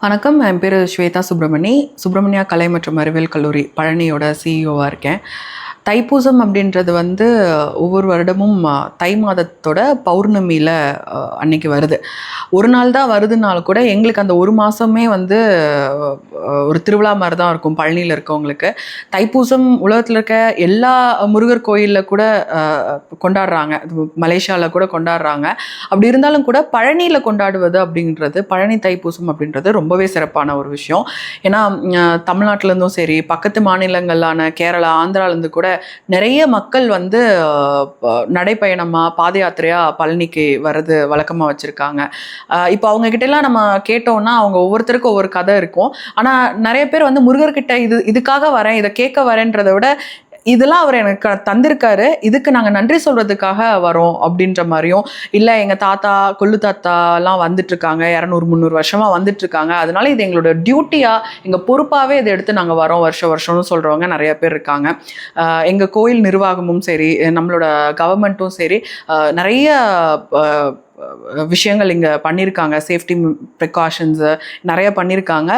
வணக்கம். என் பேர் ஸ்வேதா சுப்பிரமணி. சுப்பிரமணியா கலை மற்றும் அறிவியல் கல்லூரி பழனியோட சிஇஓவாக இருக்கேன். தைப்பூசம் அப்படின்றது வந்து ஒவ்வொரு வருடமும் தை மாதத்தோட பௌர்ணமியில் அன்னைக்கு வருது. ஒரு நாள் தான் வருதுனால கூட எங்களுக்கு அந்த ஒரு மாதமே வந்து ஒரு திருவிழா மாதிரி தான் இருக்கும் பழனியில் இருக்கவங்களுக்கு. தைப்பூசம் உலகத்தில் இருக்க எல்லா முருகர் கோயிலில் கூட கொண்டாடுறாங்க. மலேசியாவில் கூட கொண்டாடுறாங்க. அப்படி இருந்தாலும் கூட பழனியில் கொண்டாடுவது அப்படின்றது பழனி தைப்பூசம் அப்படின்றது ரொம்பவே சிறப்பான ஒரு விஷயம். ஏன்னா தமிழ்நாட்டிலேருந்தும் சரி பக்கத்து மாநிலங்களான கேரளா ஆந்திராலேருந்து கூட நிறைய மக்கள் வந்து நடைப்பயணமாக பாத யாத்திரையாக பழனிக்கு வர்றது வழக்கமாக வச்சுருக்காங்க. இப்போ அவங்க நம்ம கேட்டோம்னா அவங்க ஒவ்வொருத்தருக்கும் ஒவ்வொரு கதை இருக்கும். ஆனால் நிறைய பேர் வந்து முருகர்கிட்ட இது இதுக்காக வரேன் இதை கேட்க வரேன்றதை விட இதெல்லாம் அவர் எனக்கு தந்திருக்காரு. இதுக்கு நாங்கள் நன்றி சொல்கிறதுக்காக வரோம் அப்படின்ற மாதிரியும் இல்லை எங்கள் தாத்தா கொள்ளு தாத்தாலாம் வந்துட்டுருக்காங்க. இரநூறு முந்நூறு வருஷமாக வந்துட்டுருக்காங்க. அதனால இது எங்களோட டியூட்டியாக எங்கள் பொறுப்பாகவே இதை எடுத்து நாங்கள் வரோம் வருஷம் வருஷம்னு சொல்கிறவங்க நிறைய பேர் இருக்காங்க. எங்கள் கோயில் நிர்வாகமும் சரி நம்மளோட கவர்மெண்ட்டும் சரி நிறைய விஷயங்கள் இங்கே பண்ணியிருக்காங்க சேஃப்டி ப்ரிகாஷன்ஸு நிறைய பண்ணியிருக்காங்க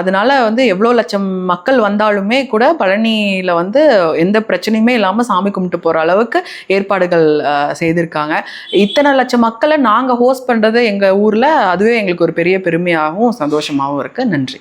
அதனால வந்து எவ்வளோ லட்சம் மக்கள் வந்தாலுமே கூட பழனியில் வந்து எந்த பிரச்சனையுமே இல்லாமல் சாமி கும்பிட்டு போகிற அளவுக்கு ஏற்பாடுகள் செய்திருக்காங்க. இத்தனை லட்சம் மக்களை நாங்கள் ஹோஸ்ட் பண்ணுறது எங்கள் ஊரில் அதுவே எங்களுக்கு ஒரு பெரிய பெருமையாகவும் சந்தோஷமாகவும் இருக்குது நன்றி.